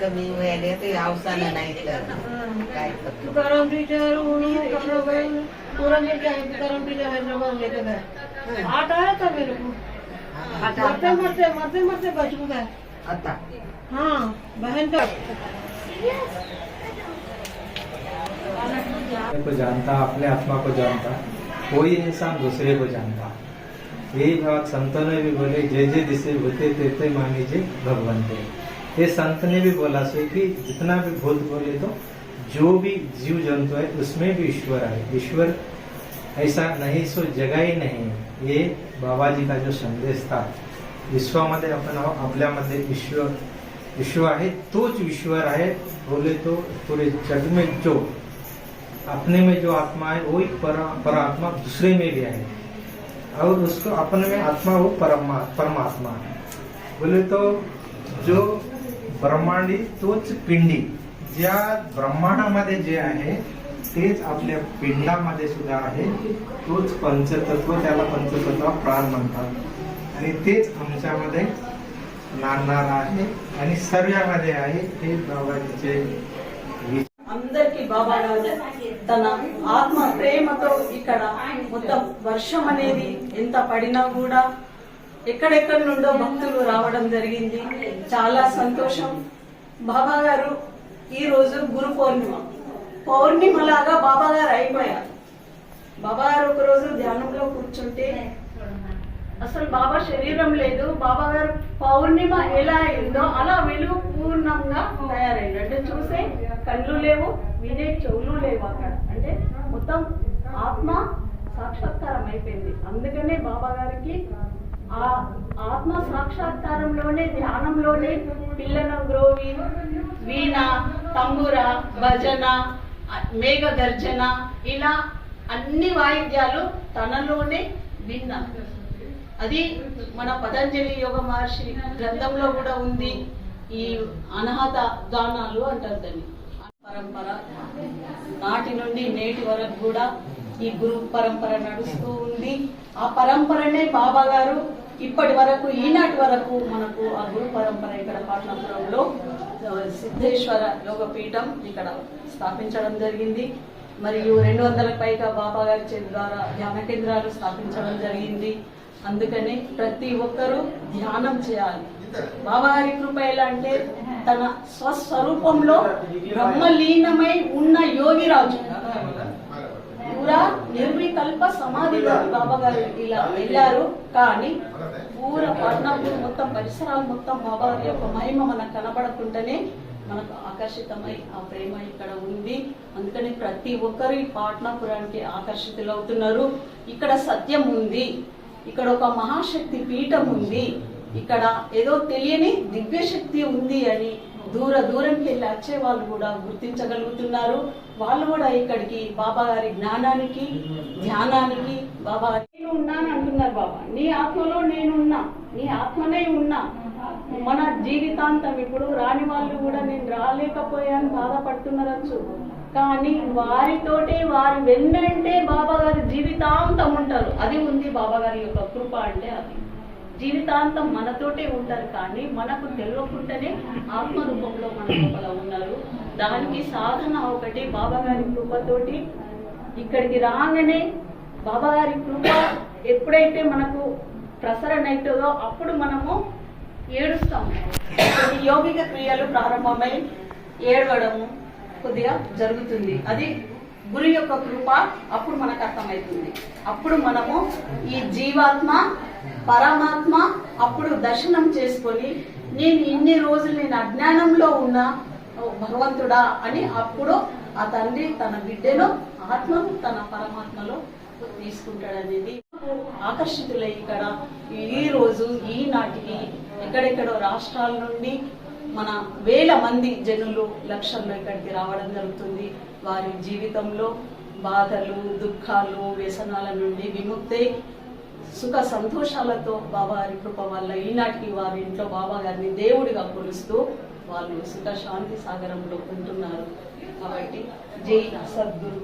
कमी हाँ बहन जानता अपने आत्मा को जानता। कोई इंसान दूसरे को जानता। यही बात संतों ने भी बोले जय जय दिसे होते तेते भगवान थे ये संत ने भी बोला से कि जितना भी भूत बोले तो जो भी जीव जंतु है उसमें भी ईश्वर है ईश्वर ऐसा नहीं सो जगह ही नहीं ये बाबा जी का जो संदेश था विश्वामध्ये आहो, आपल्यामध्ये ईश्वर विश्व आहे तोच ईश्वर आहे बोले तो पूरे जग में जो अपने में जो आत्मा है वही पर, परात्मा दूसरे में भी है। और उसको अपने में आत्मा वो परमा परमात्मा है। बोले तो जो ब्रह्मांडी तोच पिंडी ज्या ब्रह्मांडामध्ये जे आहे तेच आपल्या पिंडामध्ये सुद्धा आहे तोच पंचतत्व त्याला पंचतत्व प्राण म्हणतात. आणि तेच आमच्यामध्ये नांदणार आहे आणि सर्वांमध्ये आहे हे बाबाजीचे की बाबा తన ఆత్మ ప్రేమతో ఇక్కడ మొత్తం వర్షం అనేది ఎంత పడినా కూడా ఎక్కడెక్కడి నుండో భక్తులు రావడం జరిగింది. చాలా సంతోషం. బాబా గారు ఈ రోజు గురు పౌర్ణిమ. పౌర్ణిమలాగా బాబా గారు అయిపోయారు. బాబా గారు ఒక రోజు ధ్యానంలో కూర్చుంటే అసలు బాబా శరీరం లేదు. బాబా గారు పౌర్ణిమ ఎలా అయిందో అలా వెలుగు పూర్ణంగా తయారైంది అంటే చూసే కళ్ళు లేవు వినే చెవులు లేవు అక్కడ. అంటే మొత్తం ఆత్మ సాక్షాత్కారం అయిపోయింది. అందుకనే బాబా గారికి ఆ ఆత్మ సాక్షాత్కారంలోనే ధ్యానంలోనే పిల్లన గ్రోవి వీణ తంబుర భజన మేఘ గర్జన ఇలా అన్ని వాయిద్యాలు తనలోనే విన్నారు అది మన పతంజలి యోగ మహర్షి గ్రంథంలో కూడా ఉంది. ఈ అనాహత దానాలు అంటారు దాన్ని. పరంపర నాటి నుండి నేటి వరకు కూడా ఈ గురు పరంపర నడుస్తూ ఉంది. ఆ పరంపరనే బాబా గారు ఇప్పటి వరకు ఈనాటి వరకు మనకు ఆ గురు పరంపర ఇక్కడ పాట్నాపురంలో సిద్ధేశ్వర యోగ పీఠం ఇక్కడ స్థాపించడం జరిగింది. మరియు రెండు వందల పైగా బాబా గారి చేతి ద్వారా ధ్యాన కేంద్రాలు స్థాపించడం జరిగింది. అందుకని ప్రతి ఒక్కరూ ధ్యానం చేయాలి. బాబాగారి కృప ఎలా అంటే తన స్వస్వరూపంలో బ్రహ్మలీనమై ఉన్న యోగిరాజు. పూరా నిర్వికల్ప సమాధిలో బాబా గారు ఇలా వెళ్ళారు. కానీ పూర పట్నాపూర్ మొత్తం పరిసరాలు మొత్తం బాబా గారి యొక్క మహిమ మనకు కనబడకుండానే మనకు ఆకర్షితమై ఆ ప్రేమ ఇక్కడ ఉంది. అందుకని ప్రతి ఒక్కరు ఈ పాట్నాపురానికి ఆకర్షితులు అవుతున్నారు ఇక్కడ సత్యం ఉంది. ఇక్కడ ఒక మహాశక్తి పీఠం ఉంది. ఇక్కడ ఏదో తెలియని దివ్యశక్తి ఉంది అని దూర దూరం వెళ్ళి వచ్చే వాళ్ళు కూడా గుర్తించగలుగుతున్నారు. వాళ్ళు కూడా ఇక్కడికి బాబా గారి జ్ఞానానికి ధ్యానానికి బాబా నేను ఉన్నాను అంటున్నారు బాబా. నీ ఆత్మలో నేనున్నా నీ ఆత్మనే ఉన్నా. మన జీవితాంతం ఇప్పుడు రాని వాళ్ళు కూడా నేను రాలేకపోయాను బాధపడుతున్నారచ్చు కానీ వారితోటే వారి వెన్నంటే బాబా గారి జీవితాంతం ఉంటారు. అది ఉంది బాబా గారి యొక్క కృప అంటే అది. జీవితాంతం మనతోటే ఉంటారు కానీ మనకు తెలియకుండానే ఆత్మ రూపంలో మన లోపల ఉన్నారు. దానికి సాధన ఒకటి బాబా గారి కృపతోటి. ఇక్కడికి రాగానే బాబా గారి కృప ఎప్పుడైతే మనకు ప్రసరణ అవుతుందో అప్పుడు మనము ఏడుస్తాము. కొన్ని యోగిక క్రియలు ప్రారంభమై ఏడవడము. కొద్దిగా జరుగుతుంది. అది గురు యొక్క కృప అప్పుడు మనకు అర్థమవుతుంది. అప్పుడు మనము ఈ జీవాత్మ పరమాత్మ అప్పుడు దర్శనం చేసుకొని నేను ఇన్ని రోజులు నేను అజ్ఞానంలో ఉన్న భగవంతుడా అని అప్పుడు ఆ తండ్రి తన బిడ్డలో ఆత్మను తన పరమాత్మలో తీసుకుంటాడనేది ఆకర్షితులై ఇక్కడ ఈ రోజు ఈనాటికి ఎక్కడెక్కడో రాష్ట్రాల నుండి మన వేల మంది జనులు లక్షల్లో ఇక్కడికి రావడం జరుగుతుంది. వారి జీవితంలో బాధలు దుఃఖాలు వ్యసనాల నుండి విముక్తి సుఖ సంతోషాలతో బాబా గారి కృప వల్ల ఈనాటికి వారి ఇంట్లో బాబా గారిని దేవుడిగా కొలుస్తూ వాళ్ళు సుఖ శాంతి సాగరంలో ఉంటున్నారు. కాబట్టి జై సద్గురు